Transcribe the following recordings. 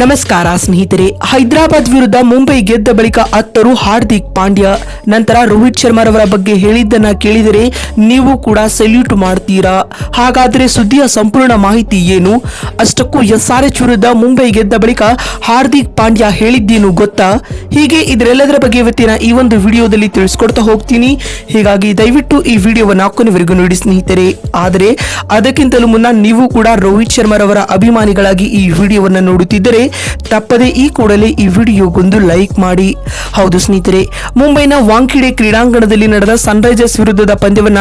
ನಮಸ್ಕಾರ ಸ್ನೇಹಿತರೆ. ಹೈದರಾಬಾದ್ ವಿರುದ್ಧ ಮುಂಬೈ ಗೆದ್ದ ಬಳಿಕ ಅತ್ತರು ಹಾರ್ದಿಕ್ ಪಾಂಡ್ಯ. ನಂತರ ರೋಹಿತ್ ಶರ್ಮಾರವರ ಬಗ್ಗೆ ಹೇಳಿದ್ದನ್ನ ಕೇಳಿದರೆ ನೀವು ಕೂಡ ಸೆಲ್ಯೂಟ್ ಮಾಡ್ತೀರಾ? ಹಾಗಾದ್ರೆ ಸುದ್ದಿಯ ಸಂಪೂರ್ಣ ಮಾಹಿತಿ ಏನು? ಅಷ್ಟಕ್ಕೂ ಎಸ್ ಆರ್ ಎಚ್ ವಿರುದ್ಧ ಮುಂಬೈ ಗೆದ್ದ ಬಳಿಕ ಹಾರ್ದಿಕ್ ಪಾಂಡ್ಯ ಹೇಳಿದ್ದೇನು ಗೊತ್ತಾ? ಹೀಗೆ ಇದರೆಲ್ಲದರ ಬಗ್ಗೆ ಇವತ್ತಿನ ಈ ಒಂದು ವಿಡಿಯೋದಲ್ಲಿ ತಿಳಿಸ್ಕೊಡ್ತಾ ಹೋಗ್ತೀನಿ. ಹೀಗಾಗಿ ದಯವಿಟ್ಟು ಈ ವಿಡಿಯೋವನ್ನು ಕೊನೆವರೆಗೂ ನೋಡಿ ಸ್ನೇಹಿತರೆ. ಆದರೆ ಅದಕ್ಕಿಂತಲೂ ಮುನ್ನ ನೀವು ಕೂಡ ರೋಹಿತ್ ಶರ್ಮಾರವರ ಅಭಿಮಾನಿಗಳಾಗಿ ಈ ವಿಡಿಯೋವನ್ನು ನೋಡುತ್ತಿದ್ದರೆ ತಪ್ಪದೆ ಈ ಕೂಡಲೇ ಈ ವಿಡಿಯೋಗೊಂದು ಲೈಕ್ ಮಾಡಿ. ಹೌದು ಸ್ನೇಹಿತರೆ, ಮುಂಬೈನ ವಾಂಖಿಡೆ ಕ್ರೀಡಾಂಗಣದಲ್ಲಿ ನಡೆದ ಸನ್ರೈಸರ್ಸ್ ವಿರುದ್ಧದ ಪಂದ್ಯವನ್ನ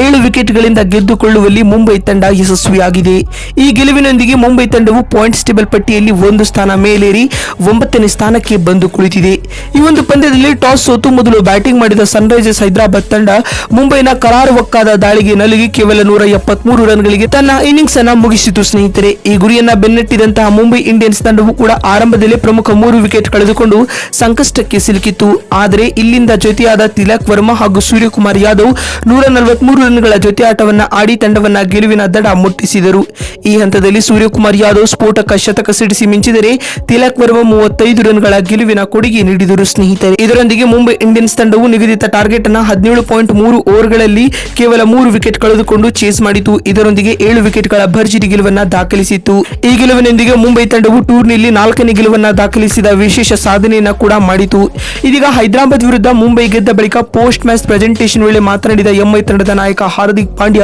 ಏಳು ವಿಕೆಟ್ಗಳಿಂದ ಗೆದ್ದುಕೊಳ್ಳುವಲ್ಲಿ ಮುಂಬೈ ತಂಡ ಯಶಸ್ವಿಯಾಗಿದೆ. ಈ ಗೆಲುವಿನೊಂದಿಗೆ ಮುಂಬೈ ತಂಡವು ಪಾಯಿಂಟ್ಸ್ ಟೇಬಲ್ ಪಟ್ಟಿಯಲ್ಲಿ ಒಂದು ಸ್ಥಾನ ಮೇಲೇರಿ ಒಂಬತ್ತನೇ ಸ್ಥಾನಕ್ಕೆ ಬಂದು ಕುಳಿತಿದೆ. ಈ ಒಂದು ಪಂದ್ಯದಲ್ಲಿ ಟಾಸ್ ಸೋತು ಮೊದಲು ಬ್ಯಾಟಿಂಗ್ ಮಾಡಿದ ಸನ್ರೈಸರ್ಸ್ ಹೈದರಾಬಾದ್ ತಂಡ ಮುಂಬೈನ ಕರಾರುವಕ್ಕಾದ ದಾಳಿಗೆ ನಲುಗಿ ಕೇವಲ ನೂರ ಎಪ್ಪತ್ಮೂರು ರನ್ಗಳಿಗೆ ತನ್ನ ಇನ್ನಿಂಗ್ಸ್ ಅನ್ನ ಮುಗಿಸಿತು ಸ್ನೇಹಿತರೆ. ಈ ಗುರಿಯನ್ನ ಬೆನ್ನಟ್ಟಿದಂತಹ ಮುಂಬೈ ಇಂಡಿಯನ್ಸ್ ತಂಡವು ಕೂಡ ಆರಂಭದಲ್ಲಿ ಪ್ರಮುಖ ಮೂರು ವಿಕೆಟ್ ಕಳೆದುಕೊಂಡು ಸಂಕಷ್ಟಕ್ಕೆ ಸಿಲುಕಿತ್ತು. ಆದರೆ ಇಲ್ಲಿಂದ ಜೊತೆಯಾದ ತಿಲಕ್ ವರ್ಮಾ ಹಾಗೂ ಸೂರ್ಯಕುಮಾರ್ ಯಾದವ್ ನೂರ ನಲವತ್ಮೂರು ರನ್ಗಳ ಜೊತೆ ಆಟವನ್ನು ಆಡಿ ತಂಡವನ್ನ ಗೆಲುವಿನ ದಡ ಮುಟ್ಟಿಸಿದರು. ಈ ಹಂತದಲ್ಲಿ ಸೂರ್ಯಕುಮಾರ್ ಯಾದವ್ ಸ್ಫೋಟಕ ಶತಕ ಸಿಡಿಸಿ ಮಿಂಚಿದರೆ ತಿಲಕ್ ವರ್ಮಾ ಮೂವತ್ತೈದು ರನ್ಗಳ ಗೆಲುವಿನ ಕೊಡುಗೆ ನೀಡಿದರು ಸ್ನೇಹಿತರೆ. ಇದರೊಂದಿಗೆ ಮುಂಬೈ ಇಂಡಿಯನ್ಸ್ ತಂಡವು ನಿಗದಿತ ಟಾರ್ಗೆಟ್ ಅನ್ನು ಹದಿನೇಳು ಪಾಯಿಂಟ್ ಮೂರು ಓವರ್ಗಳಲ್ಲಿ ಕೇವಲ ಮೂರು ವಿಕೆಟ್ ಕಳೆದುಕೊಂಡು ಚೇಸ್ ಮಾಡಿತು. ಇದರೊಂದಿಗೆ ಏಳು ವಿಕೆಟ್ಗಳ ಭರ್ಜರಿ ಗೆಲುವನ್ನ ದಾಖಲಿಸಿತ್ತು. ಈ ಗೆಲುವಿನೊಂದಿಗೆ ಮುಂಬೈ ತಂಡವು ಟೂರ್ನಿಯಲ್ಲಿ ನಾಲ್ಕನೇ ಗೆಲುವನ್ನ ದಾಖಲಿಸಿದ ವಿಶೇಷ ಸಾಧನೆಯನ್ನ ಕೂಡ ಮಾಡಿತು. ಇದೀಗ ಹೈದರಾಬಾದ್ ವಿರುದ್ಧ ಮುಂಬೈ ಗೆದ್ದ ಬಳಿಕ ಪೋಸ್ಟ್ ಮ್ಯಾಚ್ ಪ್ರೆಸೆಂಟೇಷನ್ ವೇಳೆ ಮಾತನಾಡಿದ ಎಂಐ ತಂಡದ ನಾಯಕ ಹಾರ್ದಿಕ್ ಪಾಂಡ್ಯ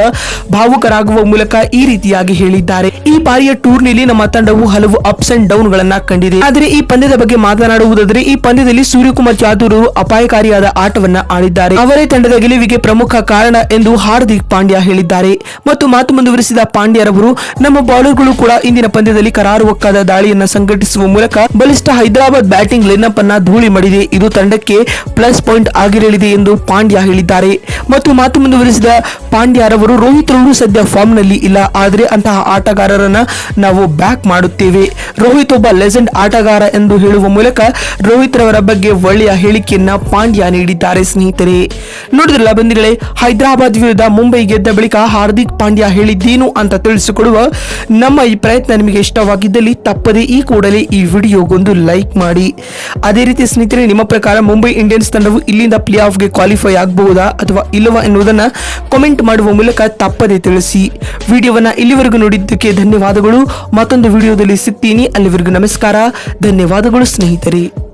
ಭಾವುಕರಾಗುವ ಮೂಲಕ ಈ ರೀತಿಯಾಗಿ ಹೇಳಿದ್ದಾರೆ. ಈ ಬಾರಿಯ ಟೂರ್ನಿಯಲ್ಲಿ ನಮ್ಮ ತಂಡವು ಹಲವು ಅಪ್ಸ್ ಅಂಡ್ ಡೌನ್ ಗಳನ್ನ ಕಂಡಿದೆ. ಆದರೆ ಈ ಪಂದ್ಯದ ಬಗ್ಗೆ ಮಾತನಾಡುವುದಾದರೆ, ಈ ಪಂದ್ಯದಲ್ಲಿ ಸೂರ್ಯಕುಮಾರ್ ಯಾದವ್ ಅಪಾಯಕಾರಿಯಾದ ಆಟವನ್ನ ಆಡಿದ್ದಾರೆ. ಅವರೇ ತಂಡದ ಗೆಲುವಿಗೆ ಪ್ರಮುಖ ಕಾರಣ ಎಂದು ಹಾರ್ದಿಕ್ ಪಾಂಡ್ಯ ಹೇಳಿದ್ದಾರೆ. ಮತ್ತು ಮಾತು ಮುಂದುವರಿಸಿದ ಪಾಂಡ್ಯರವರು, ನಮ್ಮ ಬೌಲರ್ಗಳು ಕೂಡ ಇಂದಿನ ಪಂದ್ಯದಲ್ಲಿ ಕರಾರುವಕ್ಕಾದ ದಾಳಿಯನ್ನು ಸಂಘಟಿಸುವ ಮೂಲಕ ಬಲಿಷ್ಠ ಹೈದರಾಬಾದ್ ಬ್ಯಾಟಿಂಗ್ ಲೈನ್ಅಪ್ ಅನ್ನ ಧೂಳಿ ಮಾಡಿದೆ. ಇದು ತಂಡಕ್ಕೆ ಪ್ಲಸ್ ಪಾಯಿಂಟ್ ಆಗಿರಲಿದೆ ಎಂದು ಪಾಂಡ್ಯ ಹೇಳಿದ್ದಾರೆ. ಮತ್ತು ಮಾತು ಮುಂದುವರಿಸಿದ ಪಾಂಡ್ಯರವರು ರೋಹಿತ್ ರವರು ಸದ್ಯ ಫಾರ್ಮ್ನಲ್ಲಿ ಇಲ್ಲ. ಆದರೆ ಅಂತಹ ಆಟಗಾರರನ್ನ ನಾವು ಬ್ಯಾಕ್ ಮಾಡುತ್ತೇವೆ. ರೋಹಿತ್ ಒಬ್ಬ ಲೆಜೆಂಡ್ ಆಟಗಾರ ಎಂದು ಹೇಳುವ ಮೂಲಕ ರೋಹಿತ್ ರವರ ಬಗ್ಗೆ ಒಳ್ಳೆಯ ಹೇಳಿಕೆಯನ್ನ ಪಾಂಡ್ಯ ನೀಡಿದ್ದಾರೆ ಸ್ನೇಹಿತರೆ. ನೋಡಿದ್ರಲ್ಲ ಬಂದಿಗಳೇ ಹೈದರಾಬಾದ್ ವಿರುದ್ಧ ಮುಂಬೈ ಗೆದ್ದ ಬಳಿಕ ಹಾರ್ದಿಕ್ ಪಾಂಡ್ಯ ಹೇಳಿದ್ದೇನು ಅಂತ ತಿಳಿಸಿಕೊಡುವ ನಮ್ಮ ಈ ಪ್ರಯತ್ನ ನಿಮಗೆ ಇಷ್ಟವಾಗಿದ್ದಲ್ಲಿ ತಪ್ಪದೆ ಈ ಕೂಡಲೇ ಈ ವಿಡಿಯೋಗೊಂದು ಲೈಕ್ ಮಾಡಿ. ಅದೇ ರೀತಿ ಸ್ನೇಹಿತರೆ ನಿಮ್ಮ ಪ್ರಕಾರ ಮುಂಬೈ ಇಂಡಿಯನ್ಸ್ ತಂಡವು ಇಲ್ಲಿಂದ ಪ್ಲೇ ಆಫ್ಗೆ ಕ್ವಾಲಿಫೈ ಆಗಬಹುದಾ ಅಥವಾ ಇಲ್ಲವಾ ಎನ್ನುವುದನ್ನು ಕಾಮೆಂಟ್ ಮಾಡುವ ಮೂಲಕ ತಪ್ಪದೆ ತಿಳಿಸಿ. ವಿಡಿಯೋವನ್ನು ಇಲ್ಲಿವರೆಗೂ ನೋಡಿದ್ದಕ್ಕೆ ಧನ್ಯವಾದಗಳು. ಮತ್ತೊಂದು ವಿಡಿಯೋದಲ್ಲಿ ಸಿಗ್ತೀನಿ. ಅಲ್ಲಿವರೆಗೂ ನಮಸ್ಕಾರ. ಧನ್ಯವಾದಗಳು ಸ್ನೇಹಿತರೆ.